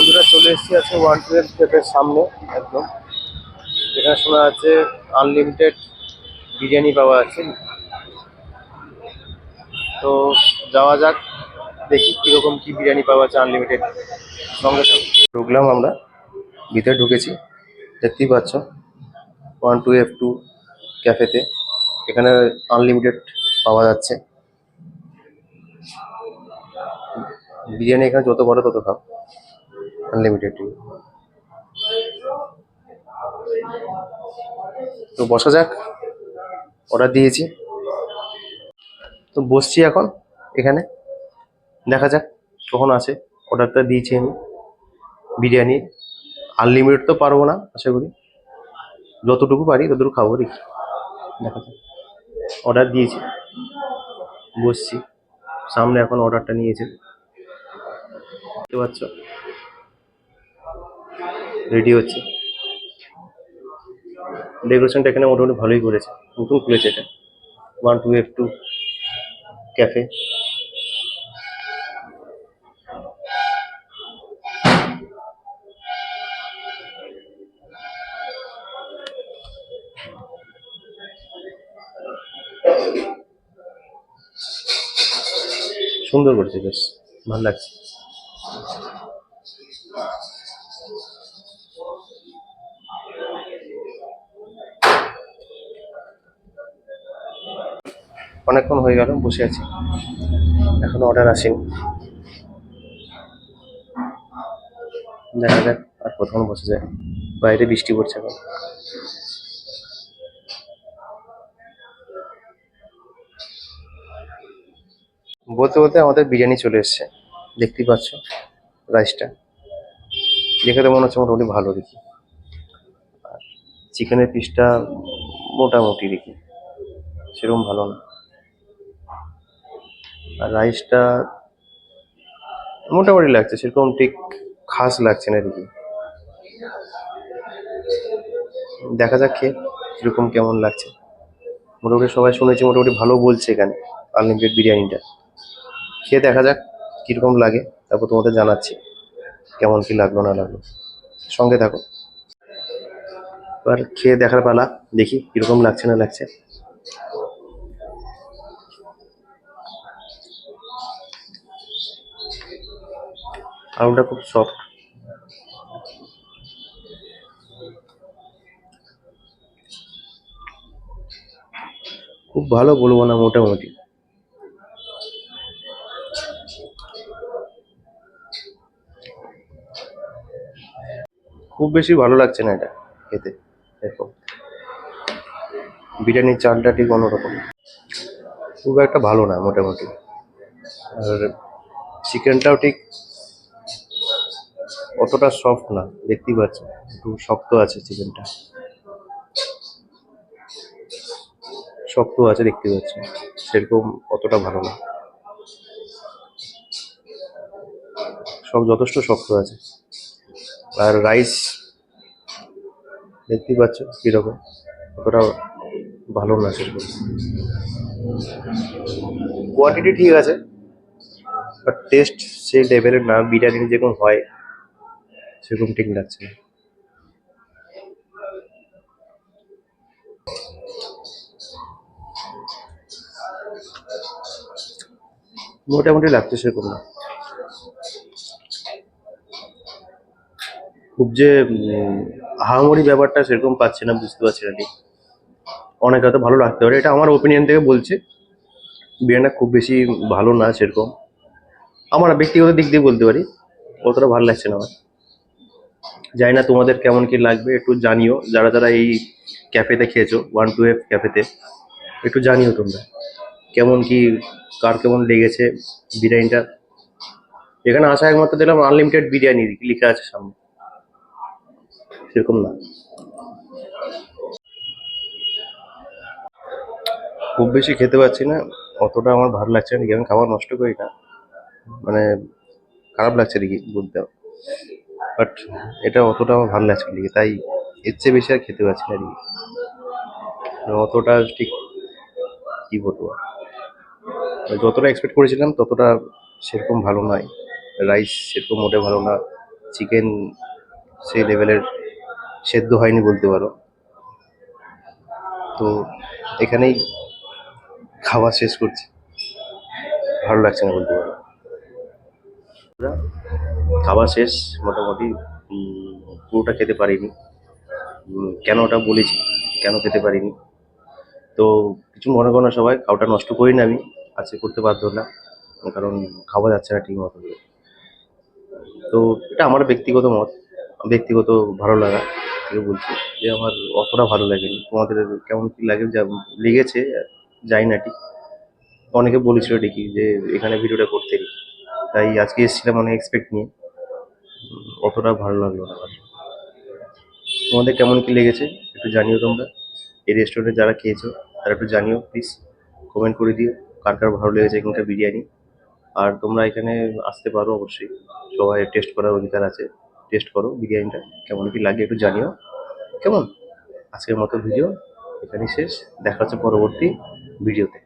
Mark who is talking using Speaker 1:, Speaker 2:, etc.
Speaker 1: বন্ধুরা চলে এসেছি আছে ওয়ান টুয়েলভ ক্যাফের সামনে, একদম। এখানে শোনা যাচ্ছে আনলিমিটেড বিরিয়ানি পাওয়া আছে তো যাওয়া যাক, দেখি কীরকম কী বিরিয়ানি পাওয়া আছে আনলিমিটেড সঙ্গে সঙ্গে। ঢুকলাম আমরা, ভিতরে ঢুকেছি। দেখতেই পাচ্ছ ওয়ান টু এফ টু ক্যাফেতে এখানে আনলিমিটেড পাওয়া যাচ্ছে। বিরিয়ানি এখানে যত বড় তত খাও। আনলিমিটেড তো বসা যাক অর্ডার দিয়েছি। তো বসছি এখন এখানে। দেখা যাক কখন আসে অর্ডারটা দিয়েছি আমি। বিরিয়ানি। আনলিমিটেড তো পারব না, আশা করি। যতটুকু পারি ততটুকু খাব, দেখি। দেখা যাক। অর্ডার দিয়েছি। বসছি। সামনে এখন অর্ডারটা নিয়েছে। দেখতে পাচ্ছ? রেডি হচ্ছে। ডেকোরেশনটা এখানে মোটামুটি ভালোই করেছে। নতুন খুলেছে এটা। One two F two cafe সুন্দর করেছে, বেশ। ভালো লাগছে। অনেকক্ষণ হয়ে গেল, বসে আছি। এখন অর্ডার আসেনি। দেখা যাক আর কতক্ষণ বসে যায়। বাইরে বৃষ্টি পড়ছে এখন। বলতে বলতে আমাদের বিরিয়ানি চলে এসছে। দেখতেই পাচ্ছ রাইসটা দেখে তো মনে হচ্ছে মোটামুটি ভালো দেখি। চিকেনের পিসটা মোটামুটি দেখি। সেরকম ভালো না। আর রাইসটা মোটামুটি লাগছে, সেরকম ঠিক খাস লাগছে না দেখি দেখা যাক খেয়ে কীরকম কেমন লাগছে। মোটামুটি সবাই শুনেছি, মোটামুটি ভালো বলছে এখানে আনলিমিটেড বিরিয়ানিটা। খেয়ে দেখা যাক কীরকম লাগে, তারপর তোমাদের জানাচ্ছি, কেমন কি লাগল, না লাগল। সঙ্গে থাকো। এবার খেয়ে দেখার পালা, দেখি কীরকম লাগছে, না লাগছে। আলুটা খুব সফট খুব ভালো বলব না মোটামুটি। খুব বেশি ভালো লাগছে না এটা খেতে এরকম বিরিয়ানির চালটা ঠিক অন্যরকম। খুব একটা ভালো না মোটামুটি। আর চিকেনটাও ঠিক অতটা সফট না, দেখতেই পাচ্ছ একটু শক্ত আছে চিকেনটা শক্ত আছে দেখতে পাচ্ছ সেরকম অতটা ভালো না। সব যথেষ্ট শক্ত আছে। আর রাইস দেখতেই পাচ্ছ কীরকম, অতটা ভালো না সেরকম। কোয়ান্টিটি ঠিক আছে বাট টেস্ট সেই লেভেলের না বিরিয়ানি যেরকম হয় সেরকম ঠিক লাগছে না মোটামুটি লাগছে সেরকম না। খুব যে হাঙড়ি ব্যাপারটা সেরকম পাচ্ছি না, বুঝতে পারছি না অনেক হয়তো ভালো লাগতে পারে, এটা আমার ওপিনিয়ন থেকে বলছি। বিরিয়ানিটা খুব বেশি ভালো না সেরকম। আমার ব্যক্তিগত দিক দিয়ে বলতে পারি, অতটা ভালো লাগছে না আমার। জানি না তোমাদের কেমন কি লাগবে, একটু জানিও। যারা যারা এই ক্যাফেতে খেয়েছো, ওয়ান টু এফ ক্যাফেতে, একটু জানিও তোমরা। কেমন কি, কার কেমন লেগেছে বিরিয়ানিটা? এখানে আসা একমাত্র দিলাম আনলিমিটেড বিরিয়ানি লেখা আছে সামনে। সেরকম না। খুব বেশি খেতে পারছি না, অতটা আমার ভালো লাগছে না। আমি খাবার নষ্ট করি না। মানে খারাপ লাগছে দেখি বলতে। বাট এটা অতটা আমার ভালো লাগছে দেখি তাই এর চেয়ে বেশি আর খেতে পারছি না। মানে অতটা ঠিক কি বলব? যতটা এক্সপেক্ট করেছিলাম, ততটা সেরকম ভালো নয়। রাইস সেরকম মোটে ভালো না। চিকেন সেই লেভেলের সেদ্ধ হয়নি বলতে পারো। তো এখানেই খাওয়া শেষ করছি। ভালো লাগছে না বলতে খাওয়া শেষ, মোটামুটি পুরোটা খেতে পারিনি। কেন ওটা বলেছি? কেন খেতে পারিনি? তো কিছু মনে করো না সবাই, খাওয়াটা নষ্ট করি না আমি, আজকে করতে বাধ্য না, কারণ খাওয়া যাচ্ছে না ঠিক মতো। তো এটা আমার ব্যক্তিগত মত, ব্যক্তিগত ভালো লাগা থেকে বলছি যে আমার অতটা ভালো লাগেনি। তোমাদের কেমন কি লাগে যা লেগেছে, জানি না ঠিক। অনেকে বলেছিল ঠিকই যে এখানে ভিডিওটা করতে তাই আজকে এসেছিলাম অনেক এক্সপেক্ট নিয়ে। অতটা ভালো লাগল না আমার তোমাদের কেমন কি লেগেছে একটু জানিও তোমরা। এই রেস্টুরেন্টে যারা খেয়েছো, তারা একটু জানিও প্লিজ কমেন্ট করে দিও কার কার ভালো লেগেছে এখানকার বিরিয়ানি। আর তোমরা এখানে আসতে পারো অবশ্যই। সবাই টেস্ট করার অধিকার আছে। টেস্ট করো বিরিয়ানিটা, কেমন কি লাগে একটু জানিও। কেমন? আজকের মতো ভিডিও এখানেই শেষ। দেখা হচ্ছে পরবর্তী ভিডিওতে